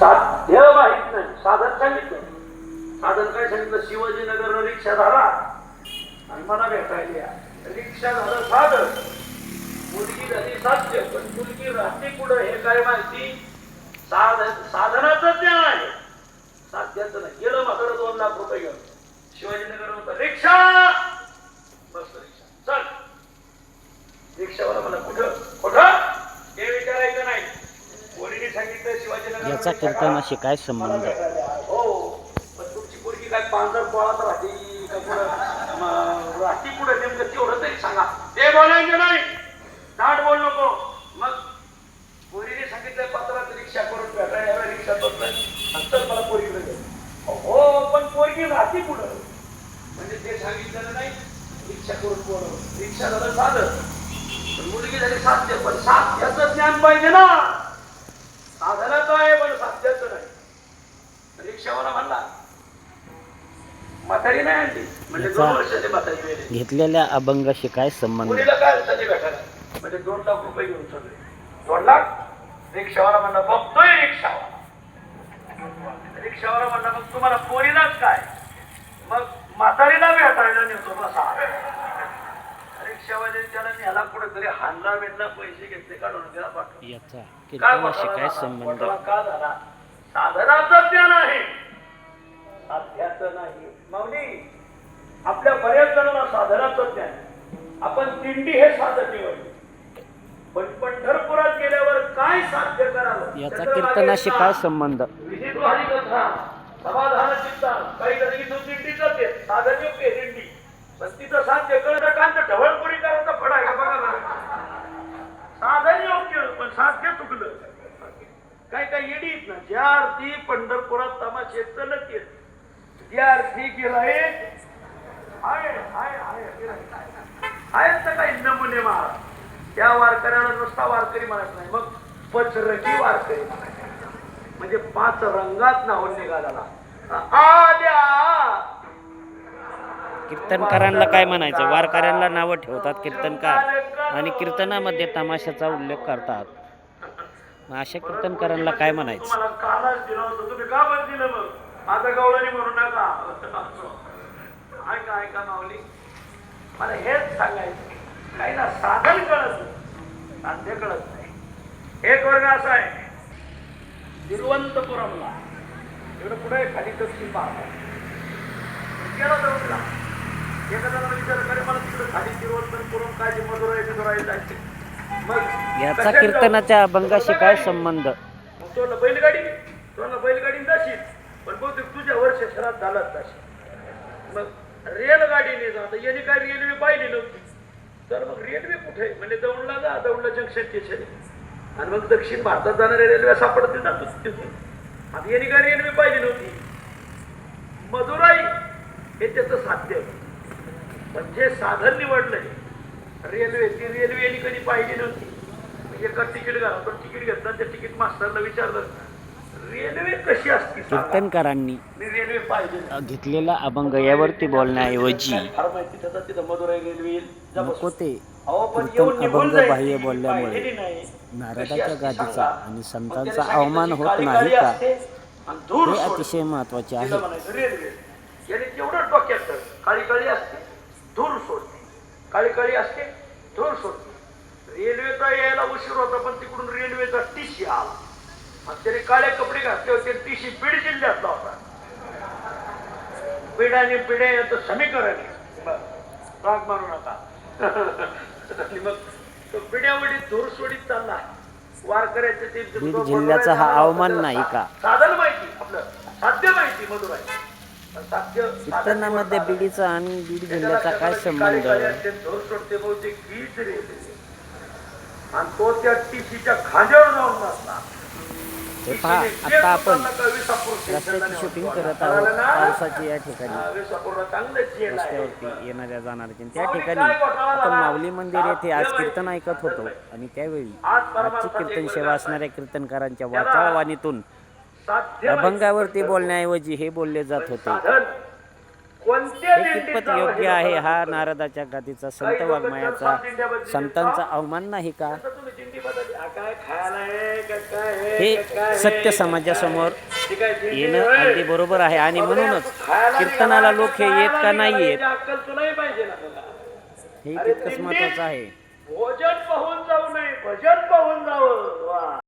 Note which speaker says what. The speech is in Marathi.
Speaker 1: साध्य माहीत नाही. साधन सांगितलं. साधन काय सांगितलं? शिवाजीनगर रिक्षा झाला. आणि मला भेटायला रिक्षा झालं साधन. मुलगी झाली साध्य पण मुलगी राहते कुठं हे काय माहिती? साधन साधनाचं ज्ञान आहे. साध्याचं नाही. गेलं मात्र दोन लाख रुपये घेऊन. शिवाजीनगर होतं रिक्षा! बस रिक्षा. चल. रिक्षावाला मला कुठं हे विचारायचं नाही पोरीने सांगितलं शिवाजीनगर
Speaker 2: याचा कीर्तनाशी काय संबंध
Speaker 1: हो पण तुमची पोरगी काय पांढर पोळात राहते का कुठं म- राहते कुठं नेमकं तेवढं तरी सांगा. ते बोलायचं नाही. दाट बोल नको. मग पोरीने सांगितलं पत्रात रिक्षा करून भेटायला रिक्षा नंतर मला पोरीकडे. हो पण पोरगी राहते कुठं? म्हणजे ते सांगितलं नाही रिक्षा करून बोलव रिक्षा झालं साधं. मुलगी झाली साध्य पण साध्याचं ज्ञान पाहिजे ना साधनाचं आहे पण साध्याचं नाही रिक्षावाला म्हणला म्हातारी नाही आणली म्हणजे दोन
Speaker 2: याचा-
Speaker 1: म्हातारी गेली
Speaker 2: घेतलेल्या अभंगाशी काय संबंध?
Speaker 1: म्हणजे दोन लाख रुपये घेऊन सगळे दोन लाख? रिक्षावाला म्हणला बघतोय रिक्षावाला. रिक्षावाला म्हणला मग तुम्हाला पोरीलाच काय? मग म्हातारीला भेटायला नेतो बसा. रिक्षावाले त्याला नेला कुठेतरी हानला वेळला पैसे घेतले काढून त्याला
Speaker 2: याचा
Speaker 1: काय?
Speaker 2: संबंध?
Speaker 1: का झाला? साधनाचं ज्ञान आहे. साध्याचं नाही. माऊली आपल्या बऱ्याच जणांना साधनाचं ज्ञान. आपण दिंडी हे साधन निवडले पण पंढरपुरात गेल्यावर काय साध्य करावं
Speaker 2: याचा कीर्तनाशी काय? संबंध
Speaker 1: कथा समाधान चिंता काही इथून येत साधन योग्य दिंडी पण तिथं साध्य कांत ढवळपुरी करायचा फडा आहे बघा. साधन योग्य पण साध्य चुकलं काय काय ना ज्या अर्थी पंढरपुरात तमाशे चलत येत त्या अर्थी गिराये आहेत तर काही नमुने महाराज. त्या वारकऱ्याला नुसता वारकरी म्हणत नाही. मग पचरकी वारकरी. म्हणजे पाच रंगात नाहून निघाला आल्या.
Speaker 2: कीर्तनकारांना काय म्हणायचं? वारकऱ्यांना नावं ठेवतात कीर्तनकार आणि कीर्तनामध्ये तमाशाचा उल्लेख करतात. मग अशा कीर्तनकारांना काय म्हणायचं?
Speaker 1: ऐका ऐका माऊली. मला हेच सांगायचं काही ना साधन कळत नाही. साध्य कळत नाही. एक वर्ग असा आहे. तिरुवनंतपुरमला. इकडे पुढे खाली दक्षिण पाहता गेला दौडला जणाला विचार करे मला तिकडे खाली तिरुवनंतपुरम काय ते मधुराई बिदुराई जायचे मग
Speaker 2: याचा? कीर्तनाच्या अभंगाशी काय संबंध?
Speaker 1: मग तुला बैलगाडी तुला बैलगाडी जाशील पण बहुतेक तुझ्या वर्ष शहरात झालाच जाशील मग रेलगाडीने जा आता याने काय रेल्वे पाहिली नव्हती? तर मग रेल्वे कुठे? म्हणजे दौंडला जा दौंडला जंक्शन स्टेशन आणि मग दक्षिण भारतात जाणाऱ्या रेल्वे सापडते ना तिथे. आणि याने काय रेल्वे पाहिली नव्हती? मदुराई हे त्याचं साध्य पण जे साधन निवडलंय रेल्वे ती रेल्वे यांनी कधी पाहिली नव्हती. एका तिकीट घाला पण तिकीट घेतलं त्या तिकीट मास्टरला विचारलं रेल्वे कशी असते.
Speaker 2: कीर्तनकारांनी
Speaker 1: रेल्वे पाहिजे
Speaker 2: घेतलेला अभंग यावरती बोलण्याऐवजी
Speaker 1: फार माहिती त्याचा तिथं मदुराई रेल्वे येईल जा बस.
Speaker 2: नको ते
Speaker 1: अहो, पण
Speaker 2: कीर्तन
Speaker 1: येऊन निघून
Speaker 2: अभंग. बाह्य बोलल्यामुळे
Speaker 1: पाहिलेली नाही.
Speaker 2: नारदाच्या
Speaker 1: कशी असते
Speaker 2: गादीचा
Speaker 1: सांगा.
Speaker 2: आणि
Speaker 1: मग
Speaker 2: संतांचा
Speaker 1: त्याने
Speaker 2: अवमान
Speaker 1: सांगितलं
Speaker 2: होत नाही का
Speaker 1: असते आणि धूर
Speaker 2: हे
Speaker 1: सोडते.
Speaker 2: अतिशय महत्त्वाचे
Speaker 1: तिला
Speaker 2: आहे
Speaker 1: म्हणायचं रेल्वे याने तेवढं डोक्यात धर. काळी काळी असते धूर सोडते काळी काळी असते धूर सोडते रेल्वेचा यायला उशीर होता पण तिकडून रेल्वेचा टीशी आला त्याने काळे कपडे घातले होते टीशी बीड जिल्ह्यातला होता बीड आणि पिढे याचं समीकरण. राग मारू नका. आणि मग तो पिढ्यावडी धूर सोडीत चालला. वारकऱ्याचे ते
Speaker 2: जिल्ह्याचा हा अवमान नाही का?
Speaker 1: साधन माहिती आपलं साध्य माहिती मधुर आहे साध्य
Speaker 2: कीर्तनामध्ये बीडीचा आणि बीड जिल्ह्याचा काय संबंध?
Speaker 1: आणि तो त्या टीसीच्या खांद्यावर जाऊन बसला.
Speaker 2: हे पहा आता आपण रस्त्याची शूटिंग करत आहोत पावसाची या ठिकाणी. रस्त्यावरती येणाऱ्या जाणाऱ्या त्या ठिकाणी. आपण माऊली मंदिर येथे आज कीर्तन ऐकत होतो. आणि त्यावेळी आजची कीर्तन सेवा असणाऱ्या कीर्तनकारांच्या वाचाळ वाणीतून अभंगावरती बोलण्याऐवजी हे बोलले जात होते. हे कितपत योग्य आहे हा नारदाच्या गादीचा संत वाङ्मयाचा संतांचा अवमान नाही का?
Speaker 1: हा?
Speaker 2: सत्य समाजासमोर येणं? अगदी बरोबर आहे. आणि म्हणूनच कीर्तनाला लोक हे येत का नाही येत. हे तितकंच महत्वाचं आहे.
Speaker 1: भोजन पाहून जाऊ नये भजन पाहून जावं. वा.